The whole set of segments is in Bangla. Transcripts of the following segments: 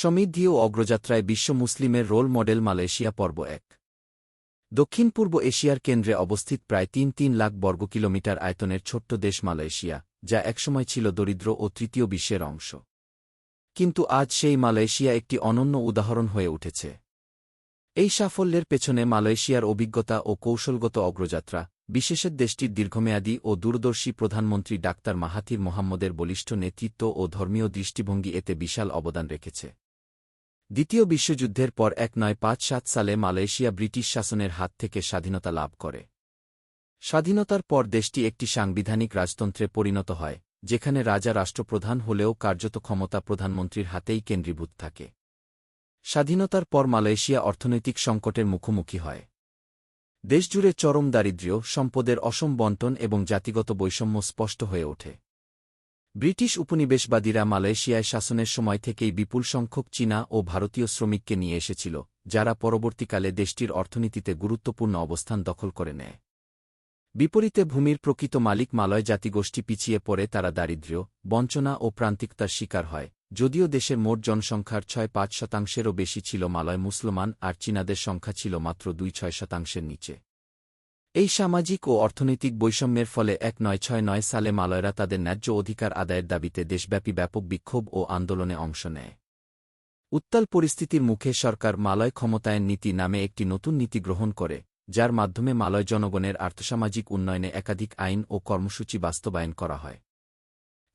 সমৃদ্ধি ও অগ্রযাত্রায় বিশ্ব মুসলিমের রোল মডেল মালয়েশিয়া পর্ব এক। দক্ষিণ পূর্ব এশিয়ার কেন্দ্রে অবস্থিত প্রায় তিন তিন লাখ বর্গ কিলোমিটার আয়তনের ছোট্ট দেশ মালয়েশিয়া, যা একসময় ছিল দরিদ্র ও তৃতীয় বিশ্বের অংশ। কিন্তু আজ সেই মালয়েশিয়া একটি অনন্য উদাহরণ হয়ে উঠেছে। এই সাফল্যের পেছনে মালয়েশিয়ার অভিজ্ঞতা ও কৌশলগত অগ্রযাত্রা বিশেষের দেশটির দীর্ঘমেয়াদী ও দূরদর্শী প্রধানমন্ত্রী ডাক্তার মাহাথির মোহাম্মদের বলিষ্ঠ নেতৃত্ব ও ধর্মীয় দৃষ্টিভঙ্গি এতে বিশাল অবদান রেখেছে। দ্বিতীয় বিশ্বযুদ্ধের পর এক নয় পাঁচ সাত সালে মালয়েশিয়া ব্রিটিশ শাসনের হাত থেকে স্বাধীনতা লাভ করে। স্বাধীনতার পর দেশটি একটি সাংবিধানিক রাজতন্ত্রে পরিণত হয়, যেখানে রাজা রাষ্ট্রপ্রধান হলেও কার্যত ক্ষমতা প্রধানমন্ত্রীর হাতেই কেন্দ্রীভূত থাকে। স্বাধীনতার পর মালয়েশিয়া অর্থনৈতিক সংকটের মুখোমুখি হয়। দেশজুড়ে চরম দারিদ্র্য, সম্পদের অসম বন্টন এবং জাতিগত বৈষম্য স্পষ্ট হয়ে ওঠে। ব্রিটিশ উপনিবেশবাদীরা মালয়েশিয়ায় শাসনের সময় থেকেই বিপুল সংখ্যক চীনা ও ভারতীয় শ্রমিককে নিয়ে এসেছিল, যারা পরবর্তীকালে দেশটির অর্থনীতিতে গুরুত্বপূর্ণ অবস্থান দখল করে নেয়। বিপরীতে ভূমির প্রকৃত মালিক মালয় জাতিগোষ্ঠী পিছিয়ে পড়ে তারা দারিদ্র্য, বঞ্চনা ও প্রান্তিকতার শিকার হয়, যদিও দেশের মোট জনসংখ্যার ছয় পাঁচ শতাংশেরও বেশি ছিল মালয় মুসলমান আর চীনাদের সংখ্যা ছিল মাত্র দুই ছয় শতাংশের নিচে। এই সামাজিক ও অর্থনৈতিক বৈষম্যের ফলে এক নয় ছয় নয় সালে মালয়রা তাদের ন্যায্য অধিকার আদায়ের দাবিতে দেশব্যাপী ব্যাপক বিক্ষোভ ও আন্দোলনে অংশ নেয়। উত্তাল পরিস্থিতির মুখে সরকার মালয় ক্ষমতায়ন নীতি নামে একটি নতুন নীতি গ্রহণ করে, যার মাধ্যমে মালয় জনগণের আর্থসামাজিক উন্নয়নে একাধিক আইন ও কর্মসূচি বাস্তবায়ন করা হয়।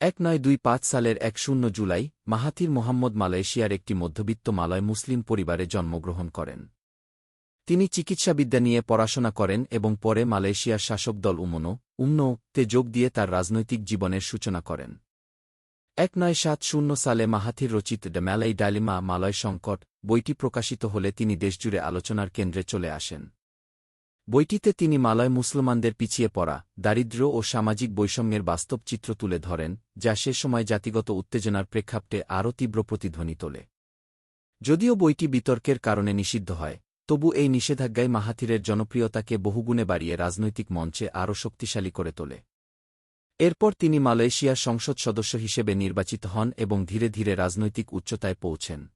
এক নয় দুই পাঁচ সালের এক শূন্য জুলাই মাহাতির মোহাম্মদ মালয়েশিয়ার একটি মধ্যবিত্ত মালয় মুসলিম পরিবারে জন্মগ্রহণ করেন। তিনি চিকিৎসাবিদ্যা নিয়ে পড়াশোনা করেন এবং পরে মালয়েশিয়ার শাসক দল উমনো উমনো তে যোগ দিয়ে তার রাজনৈতিক জীবনের সূচনা করেন। এক নয় সাত শূন্য সালে মাহাথির রচিত দ্য ম্যালাই ডালিমা মালয় সংকট বইটি প্রকাশিত হলে তিনি দেশজুড়ে আলোচনার কেন্দ্রে চলে আসেন। বইটিতে তিনি মালয় মুসলমানদের পিছিয়ে পড়া, দারিদ্র্য ও সামাজিক বৈষম্যের বাস্তব চিত্র তুলে ধরেন, যা সে সময় জাতিগত উত্তেজনার প্রেক্ষাপটে আরও তীব্র প্রতিধ্বনি তোলে। যদিও বইটি বিতর্কের কারণে নিষিদ্ধ হয় তবু এই নিষেধাজ্ঞায় মাহাথিরের জনপ্রিয়তাকে বহুগুণে বাড়িয়ে রাজনৈতিক মঞ্চে আরও শক্তিশালী করে তোলে। এরপর তিনি মালয়েশিয়ার সংসদ সদস্য হিসেবে নির্বাচিত হন এবং ধীরে ধীরে রাজনৈতিক উচ্চতায় পৌঁছেন।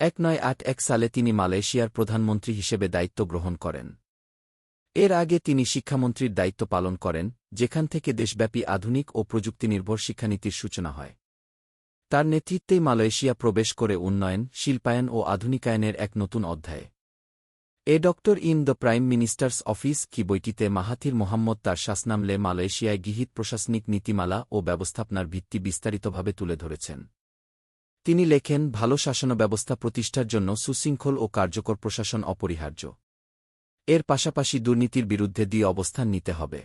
এক নয় আট এক সালে তিনি মালয়েশিয়ার প্রধানমন্ত্রী হিসেবে দায়িত্ব গ্রহণ করেন। এর আগে তিনি শিক্ষামন্ত্রীর দায়িত্ব পালন করেন, যেখান থেকে দেশব্যাপী আধুনিক ও প্রযুক্তিনির্ভর শিক্ষানীতির সূচনা হয়। তার নেতৃত্বেই মালয়েশিয়া প্রবেশ করে উন্নয়ন, শিল্পায়ন ও আধুনিকায়নের এক নতুন অধ্যায়ে। A doctor in the prime minister's office কি বইটিতে মাহাথির মোহাম্মদ তার শাসনামলে মালয়েশিয়ায় গৃহীত প্রশাসনিক নীতিমালা ও ব্যবস্থাপনার ভিত্তি বিস্তারিতভাবে তুলে ধরেছেন। তিনি লেখেন, ভালো শাসন ব্যবস্থা প্রতিষ্ঠার জন্য সুশৃঙ্খল ও কার্যকর প্রশাসন অপরিহার্য। এর পাশাপাশি দুর্নীতির বিরুদ্ধে দিয়ে অবস্থান নিতে হবে।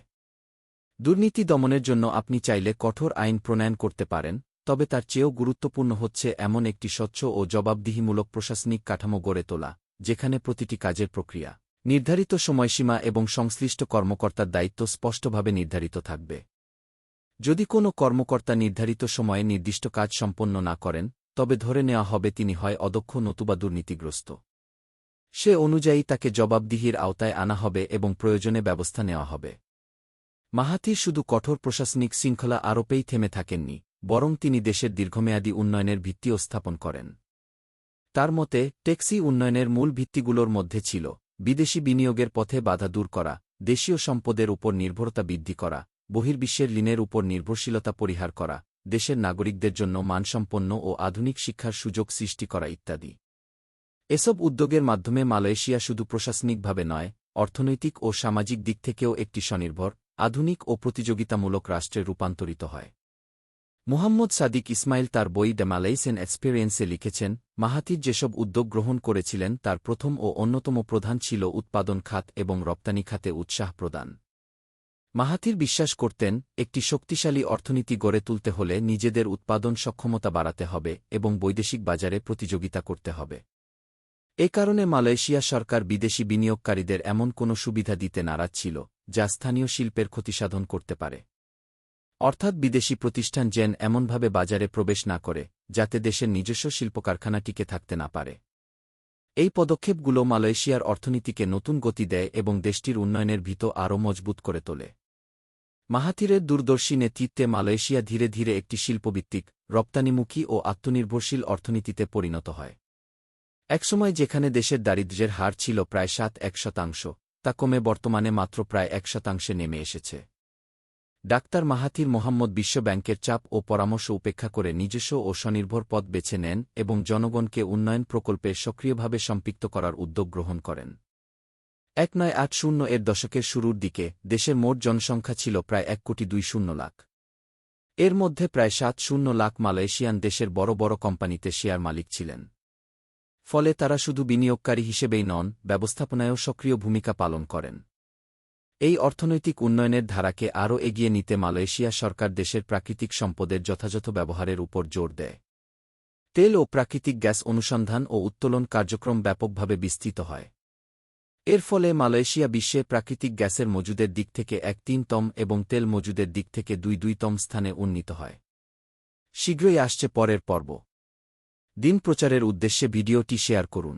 দুর্নীতি দমনের জন্য আপনি চাইলে কঠোর আইন প্রণয়ন করতে পারেন, তবে তার চেয়েও গুরুত্বপূর্ণ হচ্ছে এমন একটি স্বচ্ছ ও জবাবদিহিমূলক প্রশাসনিক কাঠামো গড়ে তোলা। যেখানে প্রতিটি কাজের প্রক্রিয়া, নির্ধারিত সময়সীমা এবং সংশ্লিষ্ট কর্মকর্তার দায়িত্ব স্পষ্টভাবে নির্ধারিত থাকবে। যদি কোনো কর্মকর্তা নির্ধারিত সময়ে নির্দিষ্ট কাজ সম্পন্ন না করেন, তবে ধরে নেওয়া হবে তিনি হয় অদক্ষ নতুবা দুর্নীতিগ্রস্ত। সে অনুযায়ী তাকে জবাবদিহির আওতায় আনা হবে এবং প্রয়োজনে ব্যবস্থা নেওয়া হবে। মাহাথির শুধু কঠোর প্রশাসনিক শৃঙ্খলা আরোপেই থেমে থাকেননি, বরং তিনি দেশের দীর্ঘমেয়াদী উন্নয়নের ভিত্তিও স্থাপন করেন। তার মতে, ট্যাক্সি উন্নয়নের মূল ভিত্তিগুলোর মধ্যে ছিল, বিদেশি বিনিয়োগের পথে বাধা দূর করা, দেশীয় সম্পদের উপর নির্ভরতা বৃদ্ধি করা, বহির্বিশ্বের ঋণের উপর নির্ভরশীলতা পরিহার করা, দেশের নাগরিকদের জন্য মানসম্পন্ন ও আধুনিক শিক্ষার সুযোগ সৃষ্টি করা ইত্যাদি। এসব উদ্যোগের মাধ্যমে মালয়েশিয়া শুধু প্রশাসনিকভাবে নয়, অর্থনৈতিক ও সামাজিক দিক থেকেও একটি স্বনির্ভর, আধুনিক ও প্রতিযোগিতামূলক রাষ্ট্রে রূপান্তরিত হয়। মুহাম্মদ সাদিক ইসমাইল তার বই দ্য মালয়েশিয়ান এক্সপিরিয়েন্সে লিখেছেন মাহাতির যেসব উদ্যোগ গ্রহণ করেছিলেন তার প্রথম ও অন্যতম প্রধান ছিল উৎপাদন খাত এবং রপ্তানি খাতে উৎসাহ প্রদান। মাহাতির বিশ্বাস করতেন, একটি শক্তিশালী অর্থনীতি গড়ে তুলতে হলে নিজেদের উৎপাদন সক্ষমতা বাড়াতে হবে এবং বৈদেশিক বাজারে প্রতিযোগিতা করতে হবে। এ কারণে মালয়েশিয়া সরকার বিদেশি বিনিয়োগকারীদের এমন কোনো সুবিধা দিতে নারাজ ছিল, যা স্থানীয় শিল্পের ক্ষতিসাধন করতে পারে। অর্থাৎ বিদেশি প্রতিষ্ঠান যেন এমনভাবে বাজারে প্রবেশ না করে, যাতে দেশের নিজস্ব শিল্পকারখানা টিকে থাকতে না পারে। এই পদক্ষেপগুলো মালয়েশিয়ার অর্থনীতিকে নতুন গতি দেয় এবং দেশটির উন্নয়নের ভিত আরও মজবুত করে তোলে। মাহাথিরের দূরদর্শী নেতৃত্বে মালয়েশিয়া ধীরে ধীরে একটি শিল্পভিত্তিক, রপ্তানিমুখী ও আত্মনির্ভরশীল অর্থনীতিতে পরিণত হয়। একসময় যেখানে দেশের দারিদ্র্যের হার ছিল প্রায় সাত এক শতাংশ, তা কমে বর্তমানে মাত্র প্রায় এক শতাংশে নেমে এসেছে। ডাক্তার মাহাথির মোহাম্মদ বিশ্বব্যাংকের চাপ ও পরামর্শ উপেক্ষা করে নিজস্ব ও স্বনির্ভর পথ বেছে নেন এবং জনগণকে উন্নয়ন প্রকল্পে সক্রিয়ভাবে সম্পৃক্ত করার উদ্যোগ গ্রহণ করেন। এক নয় আট শূন্য এর দশকের শুরুর দিকে দেশের মোট জনসংখ্যা ছিল প্রায় এক কোটি দুই শূন্য লাখ। এর মধ্যে প্রায় সাত শূন্য লাখ মালয়েশিয়ান দেশের বড় বড় কোম্পানিতে শেয়ার মালিক ছিলেন। ফলে তারা শুধু বিনিয়োগকারী হিসেবেই নন, ব্যবস্থাপনায়ও সক্রিয় ভূমিকা পালন করেন। এই অর্থনৈতিক উন্নয়নের ধারাকে আরও এগিয়ে নিতে মালয়েশিয়া সরকার দেশের প্রাকৃতিক সম্পদের যথাযথ ব্যবহারের উপর জোর দেয়। তেল ও প্রাকৃতিক গ্যাস অনুসন্ধান ও উত্তোলন কার্যক্রম ব্যাপকভাবে বিস্তৃত হয়। এর ফলে মালয়েশিয়া বিশ্বে প্রাকৃতিক গ্যাসের মজুদের দিক থেকে এক তিনতম এবং তেল মজুদের দিক থেকে দুই দুইতম স্থানে উন্নীত হয়। শীঘ্রই আসছে পরের পর্ব। দিন প্রচারের উদ্দেশ্যে ভিডিওটি শেয়ার করুন।